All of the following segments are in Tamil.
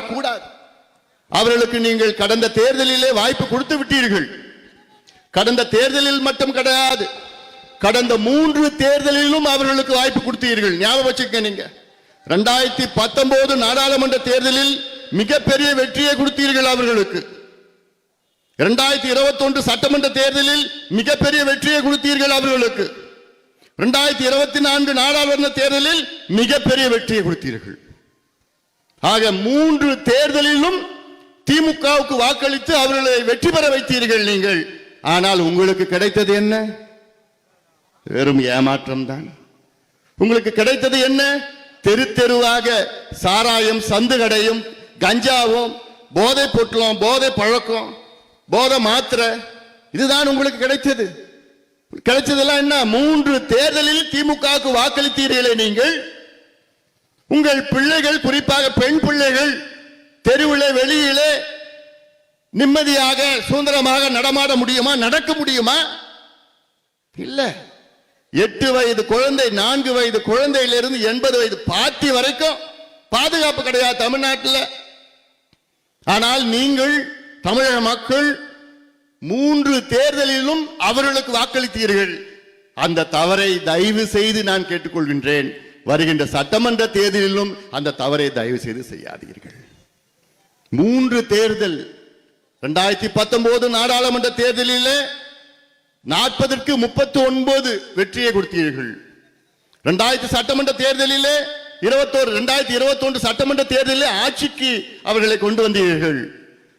கூடாது. அவர்களுக்கு நீங்கள் கடந்த தேர்தலிலே வாய்ப்பு கொடுத்து விட்டீர்கள். கடந்த தேர்தலில் மட்டும் கிடையாது. கடந்த மூன்று தேர்தலிலும் அவர்களுக்கு வாய்ப்பு கொடுத்தீர்கள். ஞாபகம் வச்சுக்க நீங்க. ரெண்டாயிரத்தி பத்தொன்பது நாடாளுமன்ற தேர்தலில் மிகப்பெரிய வெற்றியை கொடுத்தீர்கள் அவர்களுக்கு. இரண்டாயிரத்தி இருபத்தி ஒன்று சட்டமன்ற தேர்தலில் மிகப்பெரிய வெற்றியை கொடுத்தீர்கள் அவர்களுக்கு. இரண்டாயிரத்தி இருபத்தி நான்கு நாடாளுமன்ற தேர்தலில் மிகப்பெரிய வெற்றியை கொடுத்தீர்கள். ஆக மூன்று தேர்தலிலும் திமுகவுக்கு வாக்களித்து அவர்களை வெற்றி பெற வைத்தீர்கள் நீங்கள். ஆனால் உங்களுக்கு கிடைத்தது என்ன? வெறும் ஏமாற்றம் தான் உங்களுக்கு கிடைத்தது என்ன? தெரு தெருவாக சாராயம் சந்து கடையும் கஞ்சாவும் போதை பொட்டலம் போதை பழக்கம் போதை மாத்திரை. இதுதான் உங்களுக்கு கிடைத்தது. கிடைச்சதெல்லாம் என்ன? மூன்று தேர்தலில் திமுகவுக்கு வாக்களித்தீர்களே நீங்கள். உங்கள் பிள்ளைகள் குறிப்பாக பெண் பிள்ளைகள் தெருவிலே வெளியிலே நிம்மதியாக சுதந்திரமாக நடமாட முடியுமா நடக்க முடியுமா? இல்ல. எட்டு வயது குழந்தை நான்கு வயது குழந்தையிலிருந்து எண்பது வயது பாத்தி வரைக்கும் பாதுகாப்பு கிடையாது தமிழ்நாட்டில். ஆனால் நீங்கள் தமிழக மக்கள் மூன்று தேர்தலிலும் அவர்களுக்கு வாக்களித்தீர்கள். அந்த தவறை தயவு செய்து நான் கேட்டுக்கொள்கின்றேன். வருகின்ற சட்டமன்ற தேர்தலிலும் அந்த தவறை தயவு செய்து செய்யாதீர்கள். மூன்று தேர்தல் இரண்டாயிரத்தி பத்தொன்பது நாடாளுமன்ற தேர்தலில் நாற்பதற்கு முப்பத்தி ஒன்பது வெற்றியை கொடுத்தீர்கள். இரண்டாயிரத்தி சட்டமன்ற தேர்தலிலே இருபத்தோரு இரண்டாயிரத்தி இருபத்தி ஒன்று சட்டமன்ற தேர்தலில் ஆட்சிக்கு அவர்களை கொண்டு வந்தீர்கள்.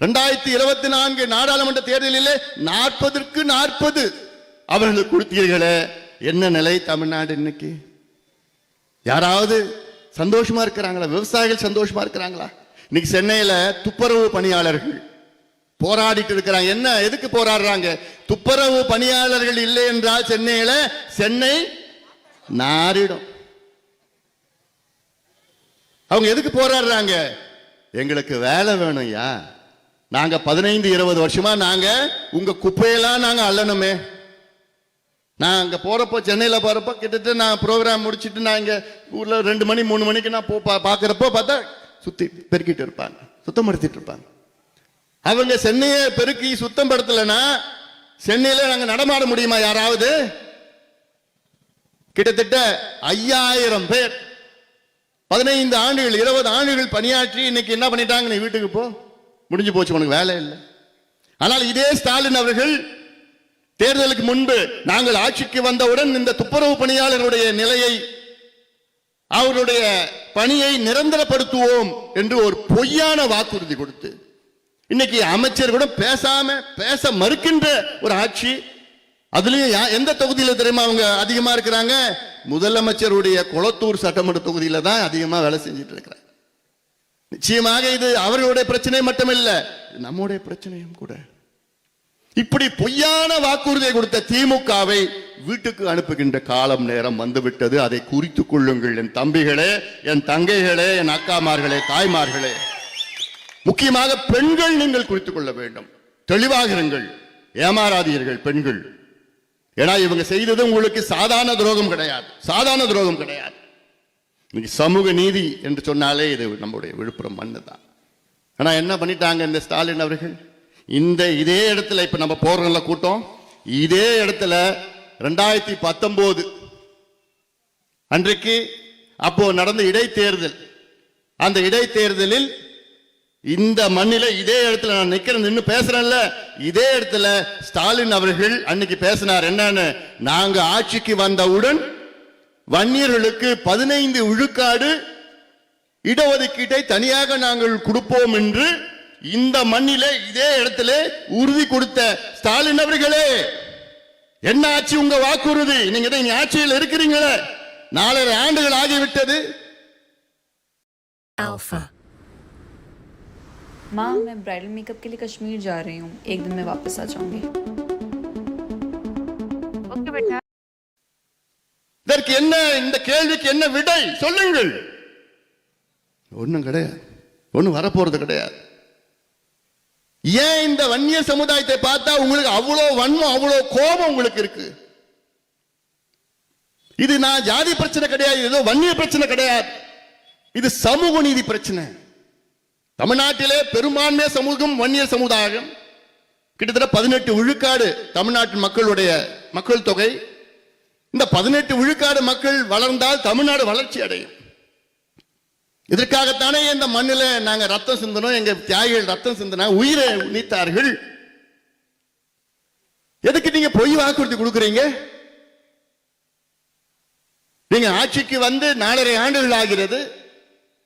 இரண்டாயிரத்தி இருபத்தி நான்கு நாடாளுமன்ற தேர்தலிலே நாற்பதற்கு நாற்பது அவர்களுக்கு கொடுத்தீர்களே. என்ன நிலை தமிழ்நாடு இன்னைக்கு? யாராவது சந்தோஷமா இருக்கிறாங்களா? விவசாயிகள் சந்தோஷமா இருக்கிறாங்களா? இன்னைக்கு சென்னையில துப்புரவு பணியாளர்கள் போராடிட்டு இருக்கிறாங்க. என்ன? எதுக்கு போராடுறாங்க? துப்புரவு பணியாளர்கள் இல்லை என்றால் சென்னையில சென்னை நாரிடும் அவங்க எதுக்கு போராடுறாங்க? எங்களுக்கு வேலை வேணும்யா நாங்க பதினைந்து இருபது வருஷமா நாங்க உங்க குப்பையெல்லாம் நாங்க அல்லணுமே நான் அங்கே போகிறப்போ சென்னையில் போகிறப்போ கிட்டத்தட்ட நான் ப்ரோக்ராம் முடிச்சுட்டு நான் இங்கே ஊரில் ரெண்டு மணி மூணு மணிக்கு நான் போ பா பார்க்குறப்போ பார்த்தா சுற்றி பெருக்கிட்டு இருப்பாங்க. சுத்தப்படுத்திட்டு இருப்பாங்க. அவங்க சென்னையை பெருக்கி சுத்தம் படுத்தலைன்னா சென்னையில் நாங்கள் நடமாட முடியுமா யாராவது? கிட்டத்தட்ட ஐயாயிரம் பேர். பதினைந்து ஆண்டுகள் இருபது ஆண்டுகள் பணியாற்றி இன்னைக்கு என்ன பண்ணிட்டாங்க? நீ வீட்டுக்கு போ. முடிஞ்சு போச்சு உனக்கு வேலை இல்லை. ஆனால் இதே ஸ்டாலின் அவர்கள் தேர்தலுக்கு முன்பு நாங்கள் ஆட்சிக்கு வந்தவுடன் இந்த துப்புரவு பணியாளருடைய நிலையை அவருடைய பணியை நிரந்தரப்படுத்துவோம் என்று ஒரு பொய்யான வாக்குறுதி கொடுத்து இன்னைக்கு அமைச்சர் கூட பேசாம பேச மறுக்கின்ற ஒரு ஆட்சி. அதுலயும் யா- எந்த தொகுதியில தெரியுமா அவங்க அதிகமா இருக்கிறாங்க? முதலமைச்சருடைய குளத்தூர் சட்டமன்ற தொகுதியில தான் அதிகமா வேலை செஞ்சுட்டு இருக்கிறாங்க. நிச்சயமாக இது அவர்களுடைய பிரச்சனை மட்டுமில்லை நம்முடைய பிரச்சனையும் கூட. இப்படி பொய்யான வாக்குறுதியை கொடுத்த திமுகவை வீட்டுக்கு அனுப்புகின்ற காலம் நேரம் வந்துவிட்டது. அதை குறித்துக் கொள்ளுங்கள். என் தம்பிகளே என் தங்கைகளே என் அக்காமார்களே தாய்மார்களே. முக்கியமாக பெண்கள் நீங்கள் குறித்துக் கொள்ள வேண்டும். தெளிவாக இருங்கள். ஏமாறாதீர்கள் பெண்கள். ஏன்னா இவங்க செய்தது உங்களுக்கு சாதாரண துரோகம் கிடையாது. சாதாரண துரோகம் கிடையாது. இன்னைக்கு சமூக நீதி என்று சொன்னாலே இது நம்முடைய விழுப்புரம் மண்ணு தான் ஆனால் என்ன பண்ணிட்டாங்க இந்த ஸ்டாலின் அவர்கள்? இந்த இதே இடத்துல இப்ப நம்ம போறோம்ல கூட்டம். இதே இடத்துல ரெண்டாயிரத்தி பத்தொன்பது அன்றைக்கு அப்போ நடந்த இடைத்தேர்தல். அந்த இடைத்தேர்தலில் இந்த மண்ணில இதே இடத்துல நான் நிக்கிறேன் நின்று பேசுறேன்ல இதே இடத்துல ஸ்டாலின் அவர்கள் அன்னைக்கு பேசினார் என்னன்னு? நாங்க ஆட்சிக்கு வந்தவுடன் வன்னியர்களுக்கு பதினைந்து விழுக்காடு இடஒதுக்கீட்டை தனியாக நாங்கள் கொடுப்போம் என்று இந்த மண்ணிலே இதே இடத்துல உறுதி கொடுத்த ஸ்டாலின் அவர்களே என்ன ஆட்சி உங்க வாக்குறுதி நீங்க தான் இனி ஆட்சியில் இருக்கிறீங்களே நாலரை ஆண்டுகள் ஆகிவிட்டது Alpha. माँ मैं ब्राइडल मेकअप के लिए कश्मीर जा रही हूँ एक दिन में वापस आ जाऊंगी ओके बेटा இதற்கு என்ன இந்த கேள்விக்கு என்ன விடை சொல்லுங்கள் ஒண்ணும் கிடையாது ஒண்ணும் வரப்போறது கிடையாது ஏன் இந்த வன்னிய சமுதாயத்தை பார்த்தா உங்களுக்கு அவ்வளோ வன்மம் அவ்வளோ கோபம் உங்களுக்கு இருக்கு? இது நான் ஜாதி பிரச்சனை கிடையாது ஏதோ வன்னிய பிரச்சனை கிடையாது. இது சமூக நீதி பிரச்சனை. தமிழ்நாட்டிலே பெரும்பான்மை சமூகம் வன்னியர் சமுதாயம். கிட்டத்தட்ட பதினெட்டு விழுக்காடு தமிழ்நாட்டு மக்களுடைய மக்கள் தொகை. இந்த பதினெட்டு விழுக்காடு மக்கள் வளர்ந்தால் தமிழ்நாடு வளர்ச்சி அடையும். இதற்காகத்தானே இந்த மண்ணில் நாங்கள் ரத்தம் சிந்தனோம் எங்க தியாகிகள் ரத்தம் சிந்தனா உயிரை நீத்தார்கள்? எதுக்கு நீங்க பொய் வாக்குறுதி கொடுக்குறீங்க? நீங்க ஆட்சிக்கு வந்து நாலரை ஆண்டுகள் ஆகிறது.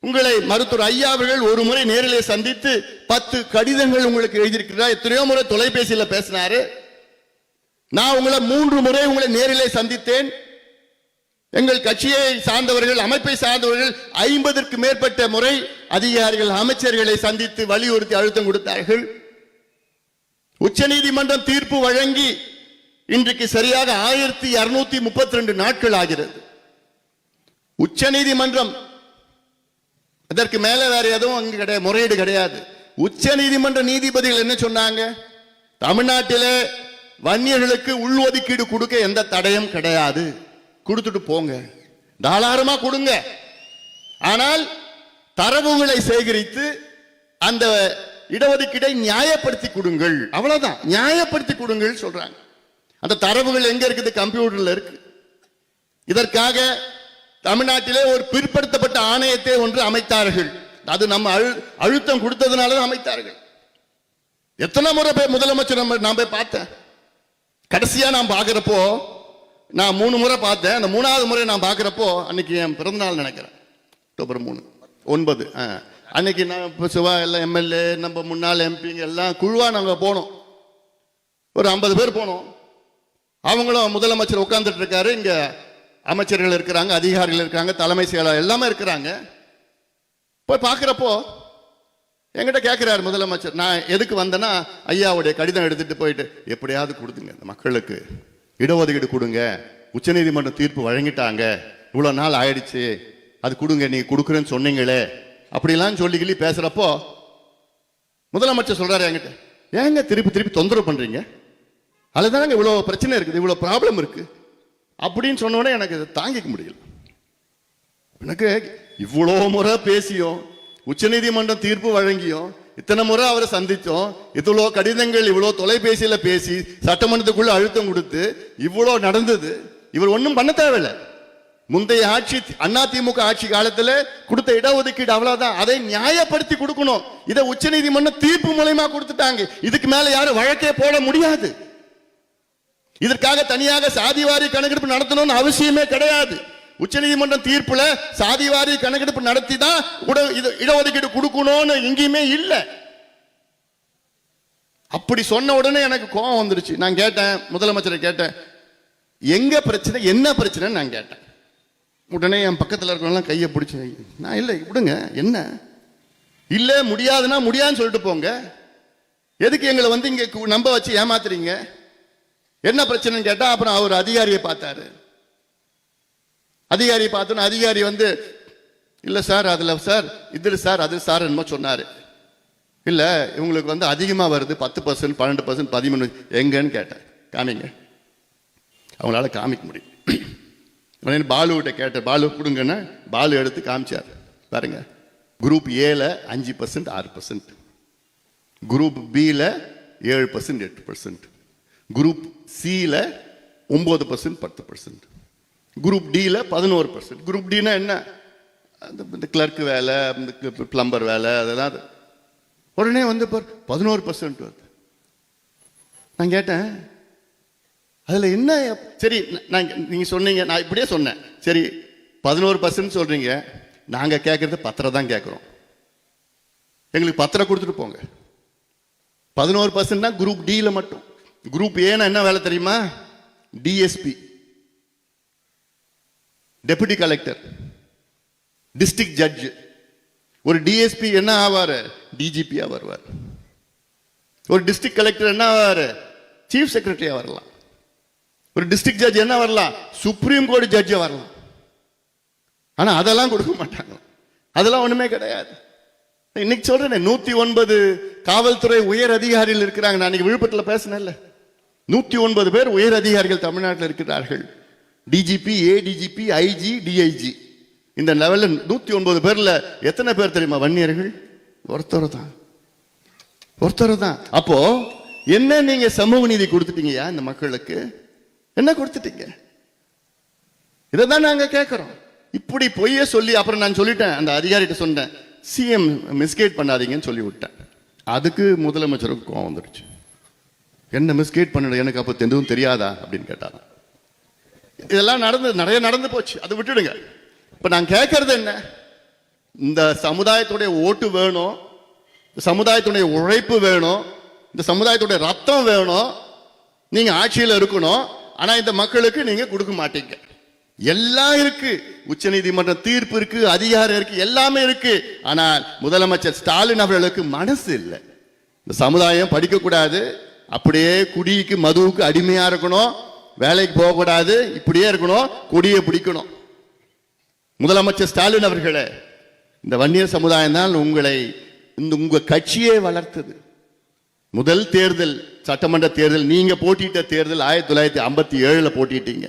உங்களை மருத்துவர் ஐயா அவர்கள் ஒரு முறை நேரிலே சந்தித்து பத்து கடிதங்கள் உங்களுக்கு எழுதியிருக்கிறார். எத்தனையோ முறை தொலைபேசியில் பேசினாரு. நான் உங்களை மூன்று முறை உங்களை நேரிலே சந்தித்தேன். எங்கள் கட்சியை சார்ந்தவர்கள் அமைப்பை சார்ந்தவர்கள் ஐம்பதற்கு மேற்பட்ட முறை அதிகாரிகள் அமைச்சர்களை சந்தித்து வலியுறுத்தி அழுத்தம் கொடுத்தார்கள். உச்சநீதிமன்றம் தீர்ப்பு வழங்கி இன்றைக்கு சரியாக ஆயிரத்தி இருநூத்தி முப்பத்தி ரெண்டு நாட்கள் ஆகிறது. உச்சநீதிமன்றம் அதற்கு மேல வேற எதுவும் அங்கு கிடையாது முறையீடு கிடையாது. உச்ச நீதிமன்ற நீதிபதிகள் என்ன சொன்னாங்க? தமிழ்நாட்டிலே வன்னியர்களுக்கு உள்ஒதுக்கீடு கொடுக்க எந்த தடையும் கிடையாது. கொடுத்துட்டு போங்க. தாராளமாக கொடுங்க. ஆனால் தரவுகளை சேகரித்து அந்த இடஒதுக்கீடை நியாயப்படுத்தி கொடுங்கள். அவ்வளவுதான். நியாயப்படுத்தி கொடுங்கள் சொல்றாங்க. அந்த தரவுகள் எங்க இருக்குது? கம்ப்யூட்டர்ல இருக்கு. இதற்காக தமிழ்நாட்டிலே ஒரு பிற்படுத்தப்பட்ட ஆணையத்தை ஒன்று அமைத்தார்கள். அது நம்ம அழு அழுத்தம் கொடுத்ததுனால தான் அமைத்தார்கள். எத்தனை முறை போய் முதலமைச்சர் நம்ம நான் போய் பார்த்தேன். கடைசியா நான் பார்க்குறப்போ நான் மூணு முறை பார்த்தேன். அந்த மூணாவது முறை நான் பார்க்குறப்போ அன்னைக்கு என் பிறந்தநாள் நினைக்கிறேன். அக்டோபர் மூணு. ஒன்பது. ஆ. அன்னைக்கு நான் இப்போ சிவா எல்லாம் எம்எல்ஏ நம்ம முன்னாள் எம்பிங்க எல்லாம் குழுவாக நாங்கள் போனோம். ஒரு ஐம்பது பேர் போனோம். அவங்களும் முதலமைச்சர் உட்காந்துட்டு இருக்காரு. இங்கே அமைச்சர்கள் இருக்கிறாங்க அதிகாரிகள் இருக்காங்க தலைமை செயலாளர் எல்லாமே இருக்கிறாங்க. போய் பார்க்குறப்போ என்கிட்ட கேட்குறாரு முதலமைச்சர். நான் எதுக்கு வந்தேன்னா ஐயாவுடைய கடிதம் எடுத்துகிட்டு போயிட்டு எப்படியாவது கொடுத்துங்க இந்த மக்களுக்கு. இடஒதுக்கீடு கொடுங்க. உச்சநீதிமன்ற தீர்ப்பு வழங்கிட்டாங்க. இவ்வளோ நாள் ஆயிடுச்சு. அது கொடுங்க நீ கொடுக்குறேன்னு சொன்னீங்களே. அப்படிலாம் சொல்லி கிள்ளி பேசுகிறப்போ முதலமைச்சர் சொல்கிறார் என்கிட்ட ஏங்க திருப்பி திருப்பி தொந்தரவு பண்ணுறீங்க அதில் தானே இவ்வளோ பிரச்சனை இருக்குது இவ்வளோ ப்ராப்ளம் இருக்குது அப்படின்னு சொன்னோடனே எனக்கு இதை தாங்கிக்க முடியல. எனக்கு இவ்வளோ முறை பேசியும் உச்சநீதிமன்றம் தீர்ப்பு வழங்கியும் இத்தனை முறை அவரை சந்தித்தோம். இவ்வளோ கடிதங்கள் இவ்வளோ தொலைபேசியில பேசி சட்டமன்றத்துக்குள்ளே அழுத்தம் கொடுத்து இவ்வளோ நடந்தது. இவர் ஒன்றும் பண்ண தேவையில்லை. முந்தைய ஆட்சி அதிமுக ஆட்சி காலத்துல கொடுத்த இடஒதுக்கீடு அவ்வளவுதான். அதை நியாயப்படுத்தி கொடுக்கணும். இதை உச்சநீதிமன்றம் தீர்ப்பு மூலயமா கொடுத்துட்டாங்க. இதுக்கு மேல யாரும் வழக்கே போட முடியாது. இதற்காக தனியாக சாதிவாரி கணக்கெடுப்பு நடத்தணும்னு அவசியமே கிடையாது. உச்சநீதிமன்றம் தீர்ப்புல சாதிவாரி கணக்கெடுப்பு நடத்தி தான் உட- இது இடஒதுக்கீடு கொடுக்கணும்னு எங்கேயுமே இல்லை. அப்படி சொன்ன உடனே எனக்கு கோபம் வந்துருச்சு. நான் கேட்டேன் முதலமைச்சரை கேட்டேன். எங்க பிரச்சனை என்ன பிரச்சனைன்னு நான் கேட்டேன். உடனே என் பக்கத்தில் இருக்கிறவங்களாம் கையை பிடிச்சி நான் இல்லை விடுங்க என்ன? இல்லை முடியாதுன்னா முடியாதுன்னு சொல்லிட்டு போங்க. எதுக்கு எங்களை வந்து இங்கே நம்ப வச்சு ஏமாத்துறீங்க? என்ன பிரச்சனைன்னு கேட்டால் அப்புறம் அவர் அதிகாரியை பார்த்தாரு. அதிகாரி பார்த்தோன்னு அதிகாரி வந்து இல்ல சார் அதுல சார் இதுல சார் அது சார் என்னமோ சொன்னாரு. இல்ல இவங்களுக்கு வந்து அதிகமா வருது பத்து பர்சன்ட் பன்னெண்டு பர்சன்ட் பதிமூணு எங்கன்னு கேட்டேன் காமிங்க. அவங்களால காமிக்க முடியும். உடனே பாலுகிட்ட கேட்டேன் பாலு கொடுங்கன்னு பாலு எடுத்து காமிச்சார். பாருங்க. குரூப் ஏல அஞ்சு பர்சன்ட் ஆறு பர்சன்ட் குரூப் பியில் ஏழு பர்சன்ட் எட்டு பர்சன்ட் குரூப் சியில் ஒம்பது பர்சன்ட் பத்து பர்சன்ட் குரூப் டியில் பதினோரு பர்சன்ட் குரூப் டினா என்ன? அந்த இந்த கிளர்க்கு வேலை இந்த பிளம்பர் வேலை அதெல்லாம் அது. உடனே வந்து பார் பதினோரு பர்சன்ட் வருது. நான் கேட்டேன் அதில் என்ன சரி நான் நீங்கள் சொன்னீங்க நான் இப்படியே சொன்னேன். சரி பதினோரு பர்சன்ட் சொல்கிறீங்க நாங்கள் கேட்குறது பத்திரம் தான் கேட்குறோம் எங்களுக்கு பத்திரம் கொடுத்துட்டு போங்க. பதினோரு பர்சன்ட்னா குரூப் டியில் மட்டும். குரூப் ஏன்னா என்ன வேலை தெரியுமா? DSP deputy collector district judge ஒரு டிஎஸ்பி என்ன ஆவார்? டிஜிபியாக வருவார். ஒரு டிஸ்ட்ரிக்ட் கலெக்டர் என்ன ஆவார்? சீஃப் செக்ரட்டரியாக வரலாம். ஒரு டிஸ்ட்ரிக்ட் ஜட்ஜ் என்ன வரலாம்? சுப்ரீம் கோர்ட் ஜட்ஜை வரலாம். ஆனால் அதெல்லாம் கொடுக்க மாட்டாங்க. அதெல்லாம் ஒன்றுமே கிடையாது. இன்னைக்கு சொல்கிறேன் நூற்றி ஒன்பது காவல்துறை உயர் அதிகாரிகள் இருக்கிறாங்க. நான் இன்னைக்கு விழுப்புரத்தில் பேசினேன்ல. நூற்றி ஒன்பது பேர் உயர் அதிகாரிகள் தமிழ்நாட்டில் இருக்கிறார்கள். டிஜிபி ஏடிஜிபி ஐஜி டிஐஜி இந்த லெவலில் நூற்றி ஒன்பது பேரில் எத்தனை பேர் தெரியுமா வன்னியர்கள்? ஒருத்தர் தான். ஒருத்தர் தான். அப்போ என்ன நீங்க சமூக நீதி கொடுத்துட்டீங்கயா இந்த மக்களுக்கு? என்ன கொடுத்துட்டீங்க? இதை தான் நாங்கள் கேட்குறோம் இப்படி பொய்யே சொல்லி அப்புறம் நான் சொல்லிட்டேன் அந்த அதிகாரிகிட்ட சொன்னேன். சிஎம் மிஸ்கேட் பண்ணாதீங்கன்னு சொல்லி விட்டேன். அதுக்கு முதலமைச்சருக்கு கோவம் வந்துடுச்சு என்ன மிஸ்கேட் பண்ணணும் எனக்கு அப்போ எதுவும் தெரியாதா? அப்படின்னு கேட்டாரான் இதெல்லாம் நடந்து நிறைய நடந்து போச்சு. அதை விட்டுடுங்க. இப்போ நான் கேட்கறது என்ன? இந்த சமுதாயத்துடைய ஓட்டு வேணும் இந்த சமுதாயத்துடைய உழைப்பு வேணும் இந்த சமுதாயத்துடைய ரத்தம் வேணும் நீங்க ஆட்சியில் இருக்கணும் ஆனா இந்த மக்களுக்கு நீங்க கொடுக்க மாட்டீங்க. எல்லாம் இருக்கு. உச்சநீதிமன்ற தீர்ப்பு இருக்கு அதிகாரம் இருக்கு எல்லாமே இருக்கு. ஆனால் முதலமைச்சர் ஸ்டாலின் அவர்களுக்கு மனசு இல்லை. இந்த சமுதாயம் படிக்க கூடாது அப்படியே குடிக்கு மதுவுக்கு அடிமையா இருக்கணும். வேலைக்கு போகக்கூடாது இப்படியே இருக்கணும் கொடியை பிடிக்கணும். முதலமைச்சர் ஸ்டாலின் அவர்களே இந்த வன்னியர் சமுதாயம் தான் உங்களை இந்த உங்க கட்சியே வளர்த்தது. முதல் தேர்தல் சட்டமன்ற தேர்தல் நீங்க போட்டியிட்ட தேர்தல் ஆயிரத்தி தொள்ளாயிரத்தி ஐம்பத்தி ஏழுல போட்டிட்டீங்க